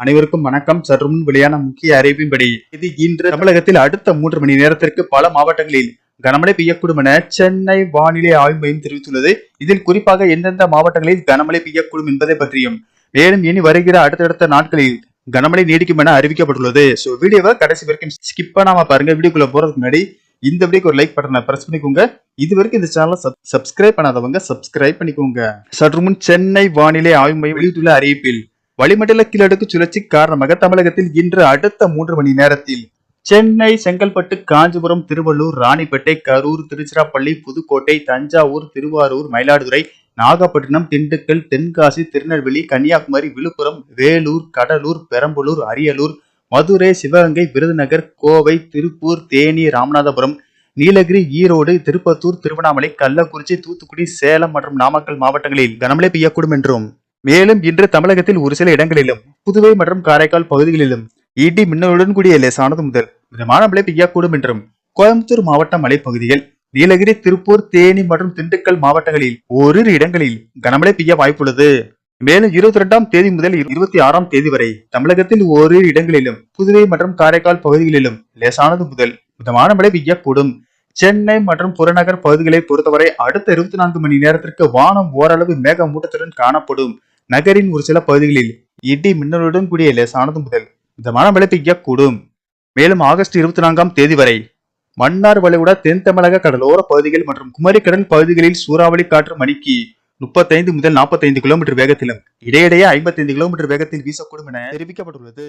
அனைவருக்கும் வணக்கம். சற்று முன் வெளியான முக்கிய அறிவிப்பின்படி இது இன்று தமிழகத்தில் அடுத்த மூன்று மணி நேரத்திற்கு பல மாவட்டங்களில் கனமழை பெய்யக்கூடும் என சென்னை வானிலை ஆய்வு மையம் தெரிவித்துள்ளது. இதில் குறிப்பாக எந்தெந்த மாவட்டங்களில் கனமழை பெய்யக்கூடும் என்பதை பற்றியும் மேலும் இனி வருகிற அடுத்தடுத்த நாட்களில் கனமழை நீடிக்கும் என அறிவிக்கப்பட்டுள்ளது. சோ வீடியோவை கடைசி வரைக்கும் ஸ்கிப் பண்ணாம பாருங்க. வீடியோக்குள்ள போறதுக்கு முன்னாடி இந்த வீடியோக்கு ஒரு லைக் பட்டனை பிரஸ் பண்ணிக்கோங்க. இது வரைக்கும் இந்த சேனலை சப்ஸ்கிரைப் பண்ணாதவங்க சப்ஸ்கிரைப் பண்ணிக்கோங்க. சற்று முன் சென்னை வானிலை ஆய்வு மையம் வெளியிட்டுள்ள அறிவிப்பில் வளிமண்டல கீழடுக்கு சுழற்சி காரணமாக தமிழகத்தில் இன்று அடுத்த மூன்று மணி நேரத்தில் சென்னை செங்கல்பட்டு காஞ்சிபுரம் திருவள்ளூர் ராணிப்பேட்டை கரூர் திருச்சிராப்பள்ளி புதுக்கோட்டை தஞ்சாவூர் திருவாரூர் மயிலாடுதுறை நாகப்பட்டினம் திண்டுக்கல் தென்காசி திருநெல்வேலி கன்னியாகுமரி விழுப்புரம் வேலூர் கடலூர் பெரம்பலூர் அரியலூர் மதுரை சிவகங்கை விருதுநகர் கோவை திருப்பூர் தேனி ராமநாதபுரம் நீலகிரி ஈரோடு திருப்பத்தூர் திருவண்ணாமலை கள்ளக்குறிச்சி தூத்துக்குடி சேலம் மற்றும் நாமக்கல் மாவட்டங்களில் கனமழை பெய்யக்கூடும் என்றும் மேலும் இன்று தமிழகத்தில் ஒரு சில இடங்களிலும் புதுவை மற்றும் காரைக்கால் பகுதிகளிலும் இடி மின்னலுடன் கூடிய லேசானது முதல் மிதமான மழை பெய்யக்கூடும் என்றும் கோயம்புத்தூர் மாவட்ட மலைப்பகுதிகள் நீலகிரி திருப்பூர் தேனி மற்றும் திண்டுக்கல் மாவட்டங்களில் ஓரிரு இடங்களில் கனமழை பெய்ய வாய்ப்புள்ளது. மேலும் இருபத்தி இரண்டாம் தேதி முதல் இருபத்தி ஆறாம் தேதி வரை தமிழகத்தில் ஓரிரு இடங்களிலும் புதுவை மற்றும் காரைக்கால் பகுதிகளிலும் லேசானது முதல் மிதமான மழை பெய்யக்கூடும். சென்னை மற்றும் புறநகர் பகுதிகளை பொறுத்தவரை அடுத்த இருபத்தி நான்கு மணி நேரத்திற்கு வானம் ஓரளவு மேகமூட்டத்துடன் காணப்படும். நகரின் ஒரு சில பகுதிகளில் இடி மின்னலுடன் கூடிய லேசானது முதல் மிதமான மழை பெய்யக்கூடும். மேலும் ஆகஸ்ட் இருபத்தி நான்காம் தேதி வரை மன்னார் வளைகுடா தென் தமிழக கடலோர பகுதிகள் மற்றும் குமரிக்கடல் பகுதிகளில் சூறாவளி காற்று மணிக்கு முப்பத்தைந்து முதல் நாற்பத்தைந்து கிலோமீட்டர் வேகத்திலும் இடையிடையே ஐம்பத்தைந்து கிலோமீட்டர் வேகத்தில் வீசக்கூடும் என தெரிவிக்கப்பட்டுள்ளது.